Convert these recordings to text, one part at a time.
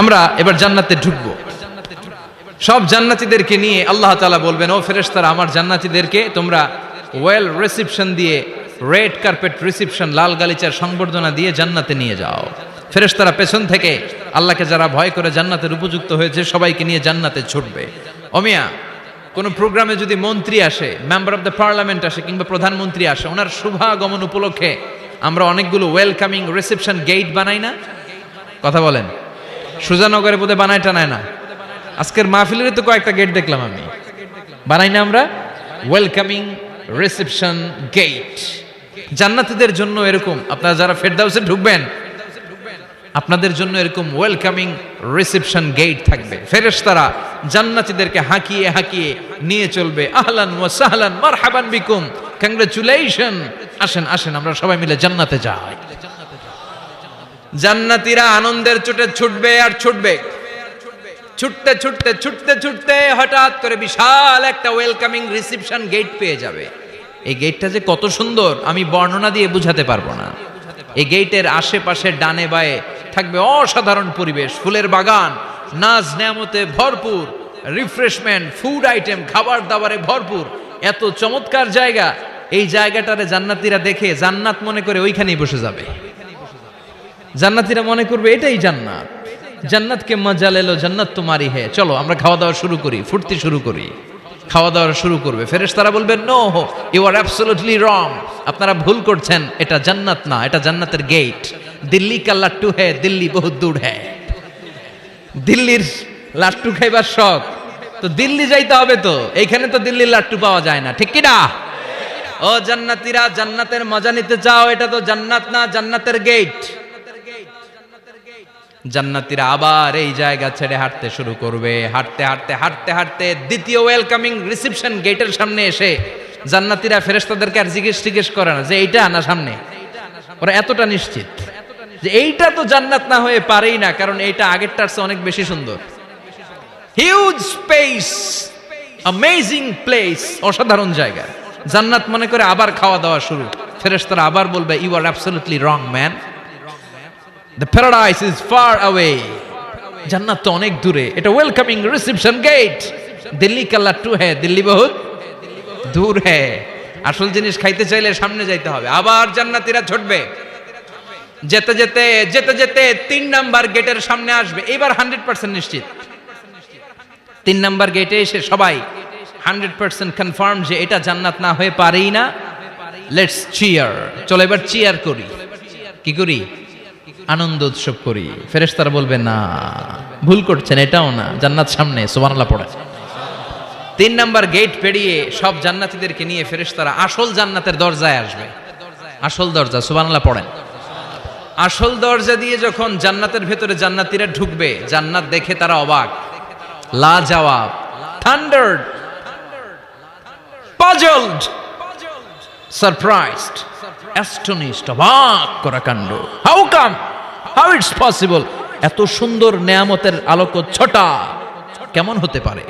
আমরা এবার জান্নাতে ঢুকবো। সব জান্নাতীদেরকে নিয়ে আল্লাহ তালা বলবেন, ও ফেরেশতারা, আমার জান্নাতীদেরকে তোমরা ওয়েল রিসিপশন দিয়ে রেড কার্পেট রিসিপশন লাল গালিচার সংবর্ধনা দিয়ে জান্নাতে নিয়ে যাও। ফেরেশতারা পেছন থেকে আল্লাহকে যারা ভয় করে জান্নাতের উপযুক্ত হয়েছে, সবাইকে নিয়ে জান্নাতে ছুটবে। অমিয়া কোন প্রোগ্রামে যদি মন্ত্রী আসে মেম্বার অফ দ্য পার্লামেন্ট আসে কিংবা প্রধানমন্ত্রী আসে, ওনার শুভাগমন উপলক্ষে আমরা অনেকগুলো ওয়েলকামিং রিসেপশন গেট বানাই না? কথা বলেন। সুজানগরে বোধহয় বানায় টানায় না। আজকের মাহফিলের তো কয়েকটা গেট দেখলাম আমি। বানাই না আমরা? ওয়েলকামিং রিসেপশন গেট জান্নাতীদের জন্য এরকম। আপনারা যারা ফেরদাউসে ঢুকবেন, আপনাদের জন্য এরকম ওয়েলকামিং রিসেপশন গেট থাকবে। ফেরেশতারা জান্নাতীদেরকে হাঁকিয়ে হাঁকিয়ে নিয়ে চলবে। আহলান ওয়া সাহলান, মারহাবান বিকুম। কংগ্রেচুলেশন আসেন আসেন, আমরা সবাই মিলে জান্নাতে যাই। জান্নাতীরা আনন্দের চোটে ছুটবে আর ছুটবে। ছুটতে ছুটতে ছুটতে ছুটতে হঠাৎ করে বিশাল একটা ওয়েলকামিং রিসিপশন গেট পেয়ে যাবে। এই গেটটা যে কত সুন্দর, আমি বর্ণনা দিয়ে বুঝাতে পারব না। এই গেটের আশেপাশে ডানে বায়ে থাকবে অসাধারণ পরিবেশ, ফুলের বাগান, নাচ নেয়ামতে ভরপুর রিফ্রেশমেন্ট ফুড আইটেম খাবার দাবারে ভরপুর। এত চমৎকার জায়গা, এই জায়গাটারে জান্নাতীরা দেখে জান্নাত মনে করে ওইখানেই বসে যাবে। জান্নাতীরা মনে করবে এটাই জান্নাত। জান্নাতকে মজা লেলো জান্নাত তোমারই হে। চলো, আমরা খাওয়া দাওয়া শুরু করি, ফুর্তি শুরু করি। খাওয়া দাওয়া শুরু করবে। ফেরেশ তারা বলবে no you are absolutely wrong আপনারা ভুল করছেন। এটা জান্নাত না, এটা জান্নাতের গেট দিল্লি কা লাট্টু হে, দিল্লি বহুত দূর হে। দিল্লির লাট্টু খাইবার শখ। তো দিল্লি যাইতে হবে তো। এইখানে তো দিল্লির লাট্টু পাওয়া যায় না। ঠিক কিনা ও জান্নাতীরা, জান্নাতের মজা নিতে চাও, এটা তো জান্নাত না, জান্নাতের গেট জান্নাতীরা আবার এই জায়গা ছেড়ে হাঁটতে শুরু করবে। হাঁটতে হাঁটতে হাঁটতে হাঁটতে দ্বিতীয় ওয়েলকামিং রিসেপশন গেটের সামনে এসে জান্নাতীরা ফেরেশতাদেরকে আর জিজ্ঞেস টিজ্ঞেস করে না যে এইটা না সামনে। ওরা এতটা নিশ্চিত যে এইটা তো জান্নাত না হয়ে পারেই না, কারণ এইটা আগেরটার চেয়ে অনেক বেশি সুন্দর। হিউজ স্পেস অ্যামেজিং প্লেস অসাধারণ জায়গা। জান্নাত মনে করে আবার খাওয়া দাওয়া শুরু। ফেরেশতারা আবার বলবে you are absolutely wrong man the paradise is far away জান্নাত অনেক দূরে। এটা ওয়েলকামিং রিসেপশন গেট দিল্লি কাল্লা টু হ্যাঁ দিল্লি বহুত দূর হ্যাঁ আসল জিনিস খাইতে চাইলে সামনে যাইতে হবে। আবার জান্নাতীরা ছুটবে। যেতে যেতে যেতে যেতে তিন নাম্বার গেটের সামনে আসবে। এবার হান্ড্রেড পার্সেন্ট নিশ্চিত। তিন নাম্বার গেটে এসে সবাই হান্ড্রেড পার্সেন্ট কনফার্ম যে এটা জান্নাত না হয়ে পারেই না। লেটস চিয়ার চলো এবার চিয়ার করি। কি করি? আনন্দ উৎসব করি। ফেরেশতারা বলবে, না, ভুল করছেন, এটাও না, জান্নাত সামনে, সুবহানাল্লাহ পড়ে। তিন নাম্বার গেট পেরিয়ে সব জান্নাতীদেরকে নিয়ে ফেরেশতারা আসল জান্নাতের দরজায় আসবে। আসল দরজা, সুবহানাল্লাহ পড়েন। আসল দরজা দিয়ে যখন জান্নাতের ভেতরে জান্নাতীরা ঢুকবে, জান্নাত দেখে তারা অবাক। লা জবাব থান্ডার্ড পাজলড সারপ্রাইজড অ্যাস্টনিশড অবাক করা কাণ্ড। How come how it's possible এত সুন্দর নেয়ামতের আলোক ছটা কেমন হতে পারে?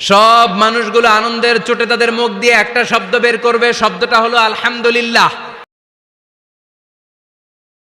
সব মানুষগুলো আনন্দের চোটে তাদের মুখ দিয়ে একটা শব্দ বের করবে, শব্দটা হলো আলহামদুলিল্লাহ।